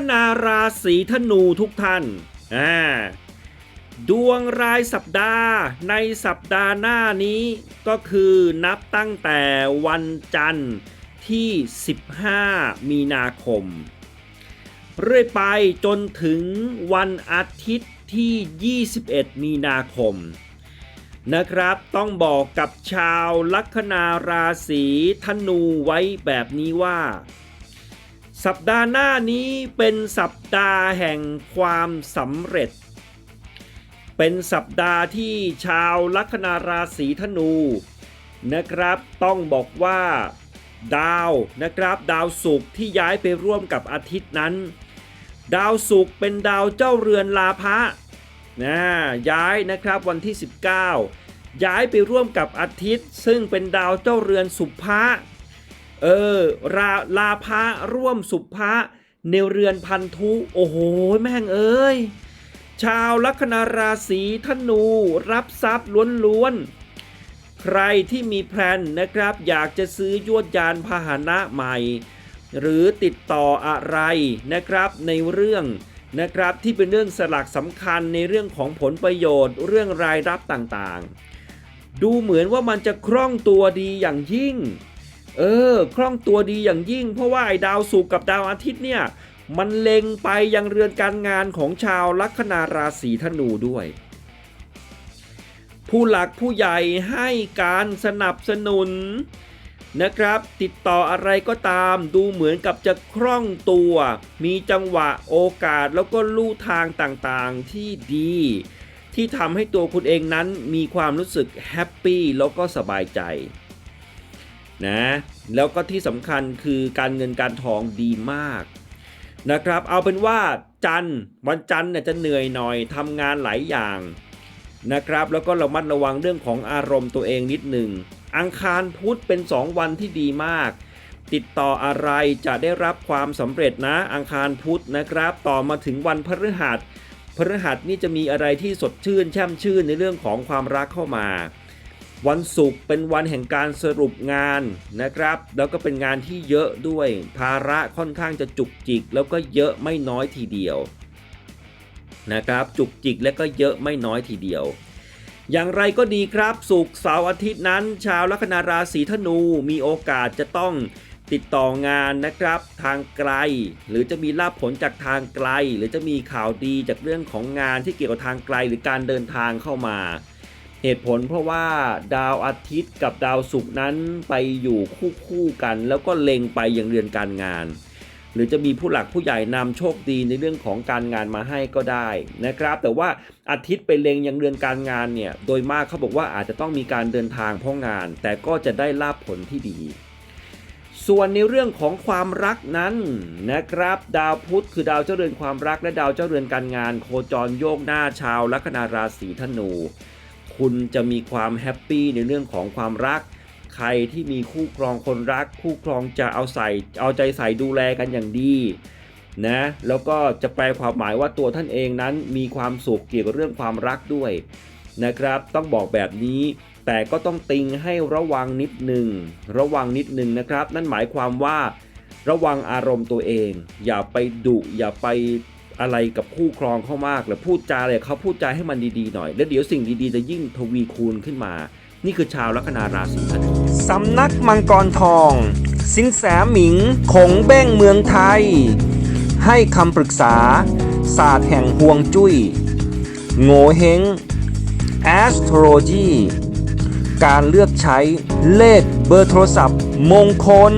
คนาราศีธนูทุกท่านอ่าดวงรายสัปดาห์ในสัปดาห์หน้านี้ก็คือนับตั้งแต่วันจันทร์ที่ 15 มีนาคม เรื่อยไปจนถึงวันอาทิตย์ที่ 21 มีนาคม นะครับต้องบอกกับชาวลัคนาราศีธนูไว้แบบนี้ว่า สัปดาห์หน้านี้เป็นสัปดาห์แห่งความสำเร็จ เป็นสัปดาห์ที่ชาวลัคนาราศีธนูนะครับ ต้องบอกว่าดาวนะครับ ดาวศุกร์ที่ย้ายไปร่วมกับอาทิตย์นั้น ดาวศุกร์เป็นดาวเจ้าเรือนลาภะนะย้ายนะครับวันที่ 19 ย้ายไปร่วมกับอาทิตย์ ซึ่งเป็นดาวเจ้าเรือนสุภะ เออราลาภะร่วมสุภะในเรือนพันธุ โอ้โห แม่งเอ้ย ชาวลัคนาราศีธนู รับทรัพย์ล้วนๆ ใครที่มีแพลนนะครับ อยากจะซื้อยวดยานพาหนะใหม่ หรือติดต่ออะไรนะครับในเรื่องนะครับที่เป็นเรื่องสลักสำคัญในเรื่องของผลประโยชน์ เรื่องรายรับต่างๆ ดูเหมือนว่ามันจะคล่องตัวดีอย่างยิ่ง เออ คล่องตัวดีอย่างยิ่ง เพราะว่าไอ้ดาวศุกร์กับดาวอาทิตย์เนี่ย มันเล็งไปยังเรือนการงานของชาวลัคนาราศีธนูด้วย ผู้หลักผู้ใหญ่ให้การสนับสนุนนะครับ ติดต่ออะไรก็ตามดูเหมือนกับจะคล่องตัว มีจังหวะโอกาสแล้วก็ลู่ทางต่างๆที่ดี ที่ทำให้ตัวคุณเองนั้นมีความรู้สึกแฮปปี้แล้วก็สบายใจ นะ แล้วก็ที่สำคัญคือการเงินการทองดีมากนะครับ เอาเป็นว่าจันวันจันเนี่ยจะเหนื่อยหน่อยทำงานหลายอย่างนะครับ แล้วก็ระมัดระวังเรื่องของอารมณ์ตัวเองนิดหนึ่ง อังคารพุธเป็น 2 วันที่ดีมาก ติดต่ออะไรจะได้รับความสำเร็จนะ อังคารพุธนะครับ ต่อมาถึงวันพฤหัสพฤหัสนี่จะมีอะไรที่สดชื่นแช่มชื่นในเรื่องของความรักเข้ามา วันศุกร์เป็นวันแห่งการสรุปงานนะครับ แล้วก็เป็นงานที่เยอะด้วย ภาระค่อนข้างจะจุกจิก แล้วก็เยอะไม่น้อยทีเดียวนะครับ จุกจิกและก็เยอะไม่น้อยทีเดียว อย่างไรก็ดีครับสุกร์เสาร์อาทิตย์นั้น ชาวลัคนาราศีธนูมีโอกาสจะต้องติดต่องานนะครับทางไกล หรือจะมีลาภผลจากทางไกล หรือจะมีข่าวดีจากเรื่องของงานที่เกี่ยวกับทางไกลหรือการเดินทางเข้ามา เหตุผลเพราะว่าดาวอาทิตย์กับดาวศุกร์นั้นไปอยู่คู่คู่ๆกัน แล้วก็เล็งไปอย่างเรือนการงาน หรือจะมีผู้หลักผู้ใหญ่นำโชคดีในเรื่องของการงานมาให้ก็ได้นะครับ แต่ว่าอาทิตย์ไปเล็งยังเรือนการงานเนี่ยโดยมากเขาบอกว่าอาจจะต้องมีการเดินทางเพราะงาน แต่ก็จะได้ลาบผลที่ดีส่วนในเรื่องของความรักนั้นนะครับ ดาวพุธคือดาวเจ้าเรือนความรักและดาวเจ้าเรือนการงาน โคจรโยกหน้าชาวลัคนาราศีธนู คุณจะมีความแฮปปี้ในเรื่องของความรัก ใครที่มีคู่ครองคนรัก คู่ครองจะเอาใส่เอาใจใส่ดูแลกันอย่างดีนะแล้วก็จะแปลความหมายว่าตัวท่านเองนั้นมีความสุขเกี่ยวกับเรื่องความรักด้วยนะครับ ต้องบอกแบบนี้แต่ก็ต้องติงให้ระวังนิดหนึ่งระวังนิดหนึ่งนะครับ นั่นหมายความว่า ระวังอารมณ์ตัวเอง อย่าไปดุอย่าไป อะไรกับคู่ครองเขามากหรือพูดจาอะไรเขาพูดจาให้มันดีๆหน่อย แล้วเดี๋ยวสิ่งดีๆจะยิ่งทวีคูณขึ้นมา นี่คือชาวลัคนาราศีธนูสำนักมังกรทอง สินแสหมิงคงเบ้งเมืองไทย ให้คำปรึกษา ศาสตร์แห่งห่วงจุย้ยโง่เฮง astrology การเลือกใช้เลขเบอร์โทรศัพท์มงคล